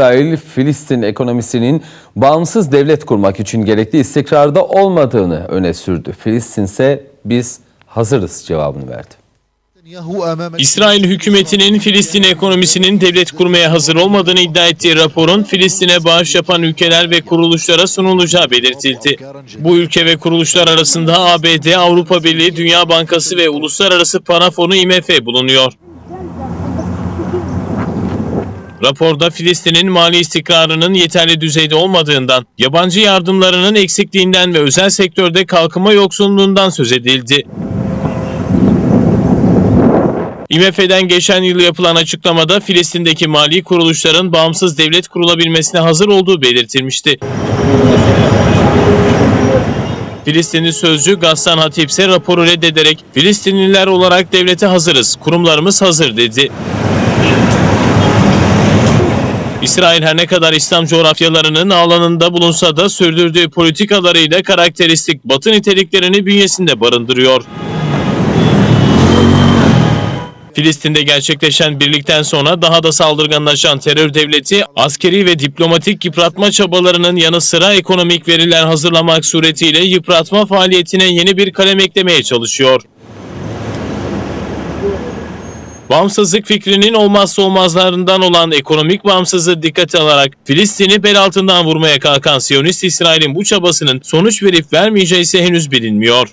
İsrail, Filistin ekonomisinin bağımsız devlet kurmak için gerekli istikrarda olmadığını öne sürdü. Filistin ise biz hazırız cevabını verdi. İsrail hükümetinin Filistin ekonomisinin devlet kurmaya hazır olmadığını iddia ettiği raporun Filistin'e bağış yapan ülkeler ve kuruluşlara sunulacağı belirtildi. Bu ülke ve kuruluşlar arasında ABD, Avrupa Birliği, Dünya Bankası ve Uluslararası Para Fonu IMF bulunuyor. Raporda Filistin'in mali istikrarının yeterli düzeyde olmadığından, yabancı yardımlarının eksikliğinden ve özel sektörde kalkınma yoksunluğundan söz edildi. IMF'den geçen yıl yapılan açıklamada Filistin'deki mali kuruluşların bağımsız devlet kurulabilmesine hazır olduğu belirtilmişti. Filistinli sözcü Gassan Hatip ise raporu reddederek Filistinliler olarak devlete hazırız, kurumlarımız hazır dedi. İsrail her ne kadar İslam coğrafyalarının alanında bulunsa da sürdürdüğü politikalarıyla karakteristik batı niteliklerini bünyesinde barındırıyor. Filistin'de gerçekleşen birlikten sonra daha da saldırganlaşan terör devleti askeri ve diplomatik yıpratma çabalarının yanı sıra ekonomik veriler hazırlamak suretiyle yıpratma faaliyetine yeni bir kalem eklemeye çalışıyor. Bağımsızlık fikrinin olmazsa olmazlarından olan ekonomik bağımsızlığı dikkate alarak Filistin'i bel altından vurmaya kalkan Siyonist İsrail'in bu çabasının sonuç verip vermeyeceği ise henüz bilinmiyor.